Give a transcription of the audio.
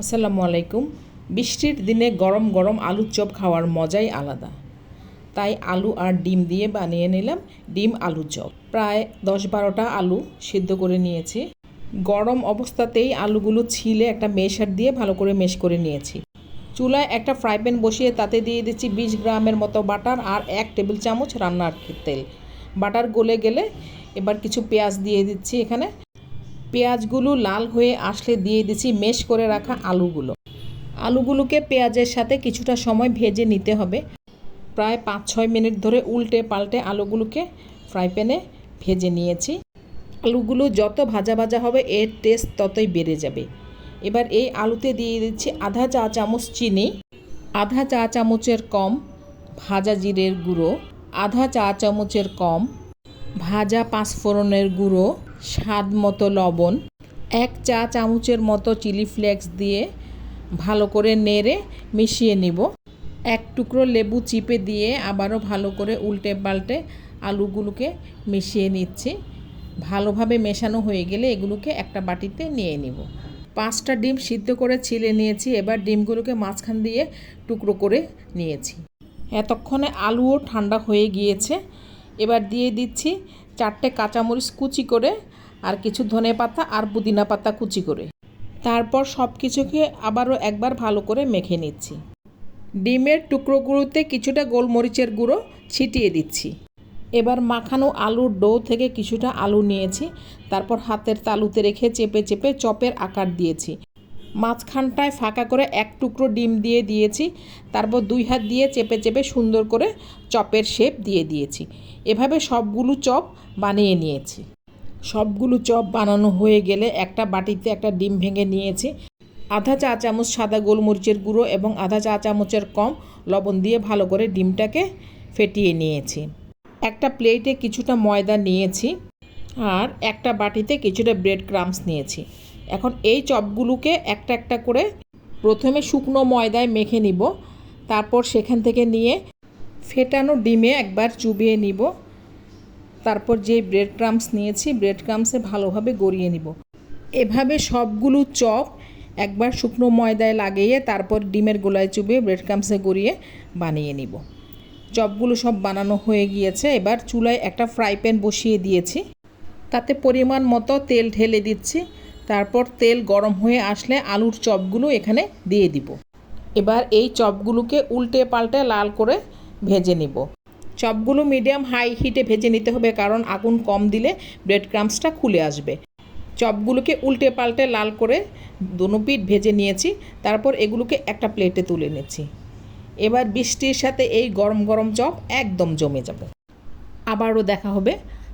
আসসালামু আলাইকুম। বৃষ্টির দিনে গরম গরম আলুর চপ খাওয়ার মজাই আলাদা। তাই আলু আর ডিম দিয়ে বানিয়ে নিলাম ডিম আলুর চপ। প্রায় দশ বারোটা আলু সিদ্ধ করে নিয়েছি। গরম অবস্থাতেই আলুগুলো ছিলে একটা মেশার দিয়ে ভালো করে মেশ করে নিয়েছি। চুলায় একটা ফ্রাই প্যান বসিয়ে তাতে দিয়ে দিচ্ছি বিশ গ্রামের মতো বাটার আর এক টেবিল চামচ রান্নার তেল। বাটার গলে গেলে এবার কিছু পেঁয়াজ দিয়ে দিচ্ছি এখানে। পেঁয়াজগুলো লাল হয়ে আসলে দিয়ে দিচ্ছি মেশ করে রাখা আলুগুলো। আলুগুলোকে পেঁয়াজের সাথে কিছুটা সময় ভেজে নিতে হবে। প্রায় পাঁচ ছয় মিনিট ধরে উল্টে পাল্টে আলুগুলোকে ফ্রাই প্যানে ভেজে নিয়েছি। আলুগুলো যত ভাজা ভাজা হবে, এর টেস্ট ততই বেড়ে যাবে। এবার এই আলুতে দিয়ে দিচ্ছি আধা চা চামচ চিনি, আধা চা চামচের কম ভাজা জিরের গুঁড়ো, আধা চা চামচের কম ভাজা পাঁচফোড়নের গুঁড়ো, স্বাদ মতো লবণ, এক চা চামচের মতো চিলি ফ্লেক্স দিয়ে ভালো করে নেড়ে মিশিয়ে নিব। এক টুকরো লেবু চিপে দিয়ে আবারও ভালো করে উল্টে পাল্টে আলুগুলোকে মিশিয়ে নিচ্ছি। ভালোভাবে মেশানো হয়ে গেলে এগুলোকে একটা বাটিতে নিয়ে নিব। পাঁচটা ডিম সিদ্ধ করে ছিলে নিয়েছি, এবার ডিমগুলোকে মাঝখান দিয়ে টুকরো করে নিয়েছি। এতক্ষণে আলুও ঠান্ডা হয়ে গিয়েছে। এবার দিয়ে দিচ্ছি চারটে কাঁচামরিচ কুচি করে আর কিছু ধনে পাতা আর পুদিনা পাতা কুচি করে। তারপর সব কিছুকে আবারও একবার ভালো করে মেখে নিচ্ছি। ডিমের টুকরোগুলোতে কিছুটা গোলমরিচের গুঁড়ো ছিটিয়ে দিচ্ছি। এবার মাখানো আলুর ডো থেকে কিছুটা আলু নিয়েছি, তারপর হাতের তালুতে রেখে চেপে চেপে চপের আকার দিয়েছি। মাঝখানটায় ফাঁকা করে এক টুকরো ডিম দিয়ে দিয়েছি। তারপর দুই হাত দিয়ে চেপে চেপে সুন্দর করে চপের শেপ দিয়ে দিয়েছি। এভাবে সবগুলো চপ বানিয়ে নিয়েছি। সবগুলো চপ বানানো হয়ে গেলে একটা বাটিতে একটা ডিম ভেঙে নিয়েছি। আধা চা চামচ সাদা গোলমরিচের গুঁড়ো এবং আধা চা চামচের কম লবণ দিয়ে ভালো করে ডিমটাকে ফেটিয়ে নিয়েছি। একটা প্লেটে কিছুটা ময়দা নিয়েছি। আর একটা বাটিতে কিছুটা ব্রেড ক্রামস নিয়েছি। এখন এই চপগুলোকে একটা একটা করে প্রথমে শুকনো ময়দায় মেখে নিব, তারপর সেখান থেকে নিয়ে ফেটানো ডিমে একবার চুবিয়ে নিব। তারপর যে ব্রেড ক্রামস নিয়েছি ব্রেড ক্রামসে ভালোভাবে গড়িয়ে নিব। এভাবে সবগুলো চপ একবার শুকনো ময়দায় লাগিয়ে, তারপর ডিমের গোলায় চুবিয়ে ব্রেড ক্রামসে গড়িয়ে বানিয়ে নিব। চপগুলো সব বানানো হয়ে গিয়েছে। এবার চুলায় একটা ফ্রাই প্যান বসিয়ে দিয়েছি। তাতে পরিমাণ মতো তেল ঢেলে দিচ্ছি। তারপর তেল গরম হয়ে আসলে আলুর চপগুলো এখানে দিয়ে দিব। এবার এই চপগুলোকে উল্টে পাল্টে লাল করে ভেজে নিব। চপগুলো মিডিয়াম হাই হিটে ভেজে নিতে হবে কারণ আগুন কম দিলে ব্রেড ক্রামসটা খুলে আসবে। চপগুলোকে উল্টে পাল্টে লাল করে দুনো পিঠ ভেজে নিয়েছি। তারপর এগুলোকে একটা প্লেটে তুলে নিচ্ছি। এবার বৃষ্টির সাথে এই গরম গরম চপ একদম জমে যাবে। আবারও দেখা হবে।